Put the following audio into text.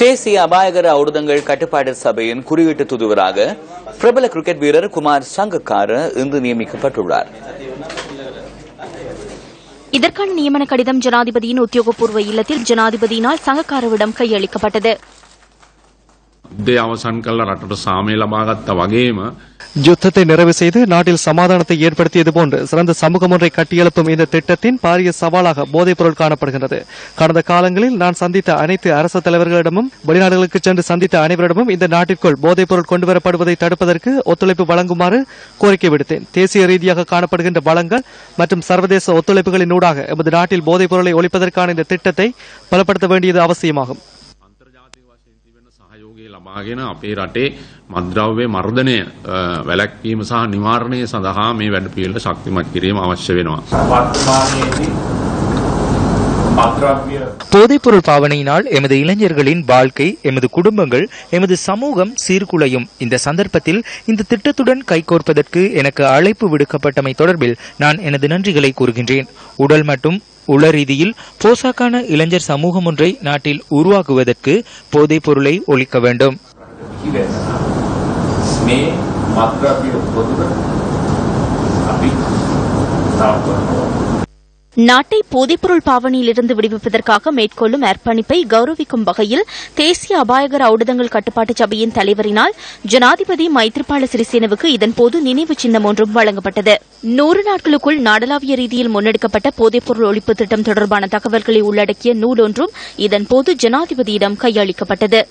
தேசிய அபாயகர ஔடதங்கள் கட்டுப்பாடு சபையின் குறியீட்டு தூதுவராக பிரபல கிரிக்கெட் வீரர் குமார் சங்கக்கார இன்று நியமிக்கப்பட்டுள்ளார். இதற்கான நியமன கடிதம் ஜனாதிபதியின் உத்தியோகபூர்வ இல்லத்தில் ஜனாதிபதியினால் சங்கக்காரவிடம் கையளிக்கப்பட்டது. යුද්ධය අවසන් කල්ල රටට සාමය ලබාගත්ත වගේම யுத்தத்தை நிறைவு செய்து நாட்டில் சமாதானத்தை ஏற்படுத்தியது போன்று சிறந்த சமூகம் ஒன்றை கட்டியெழுப்பும் இந்த திட்டத்தின் பாரிய சவாலாக போதைப் பொருள் காணப்படுகின்றது கடந்த காலங்களில் நான் சந்தித்த அனைத்து அரசு தலைவர்களிடமும் வெளிநாடுகளுக்கு சென்று சந்தித்த அனைவரிடமும் இந்த நாட்டிற்குள் போதைப் பொருள் கொண்டுவரப்படுவதை தடுப்பதற்கு ஒத்துழைப்பு வழங்குமாறு கோரிக்கை விடுத்தேன் தேசிய ரீதியாக காணப்படுகின்ற வளங்கள் மற்றும் சர்வதேச ஒத்துழைப்புகளின் ஊடாக எமது நாட்டில் போதைப் பொருளை ஒழிப்பதற்கான இந்த திட்டத்தை பலப்படுத்த வேண்டியது அவசியமாகும் සහයෝගය ලබාගෙන අපේ රටේ මද්‍රව්‍ය මර්ධනය අ, වැළැක්වීම සහ නිවාරණය සඳහා මේ වැඩ පිළිවෙල ශක්තිමත් කිරීම අවශ්‍ය වෙනවා. වර්තමානයේදී මත්ද්‍රව්‍ය போதைப்பொருள் பாவனையினால் எமது இளைஞர்களின் வாழ்க்கை எமது குடும்பங்கள் எமது சமூகம் சீர்குலையும். இந்த சந்தர்ப்பத்தில் இந்த திட்டத்துடன் கைகோர்ப்பதற்கு எனக்கு அழைப்பு விடுக்கப்பட்டமை தொடர்பில் நான் எனது நன்றிகளை கூறுகின்றேன். உடல் மற்றும் உளரீதியில் போசாக்கான இளைஞர் சமூகம் ஒன்றை நாட்டில் உருவாக்குவதற்கு போதைப்பொருளை ஒழிக்க வேண்டும். மாத்ரா நாட்டை போதைப்பொருள் பாவனையிலிருந்து விடுவிப்பதற்காக மேற்கொள்ளும் அர்ப்பணிப்பை கௌரவிக்கும் வகையில் தேசிய அபாயகர ஔடதங்கள் கட்டுப்பாட்டு சபையின் தலைவரினால் ஜனாதிபதி மைத்ரிபால சிறிசேனவுக்கு இதன்போது நினைவு சின்னம் ஒன்றும் வழங்கப்பட்டது. நூறு நாட்களுக்குள் நாடளாவிய ரீதியில் முன்னெடுக்கப்பட்ட போதைப்பொருள் ஒழிப்பு திட்டம் தொடர்பான தகவல்களை உள்ளடக்கிய நூல் ஒன்றும் இதன்போது ஜனாதிபதியிடம் கையளிக்கப்பட்டது.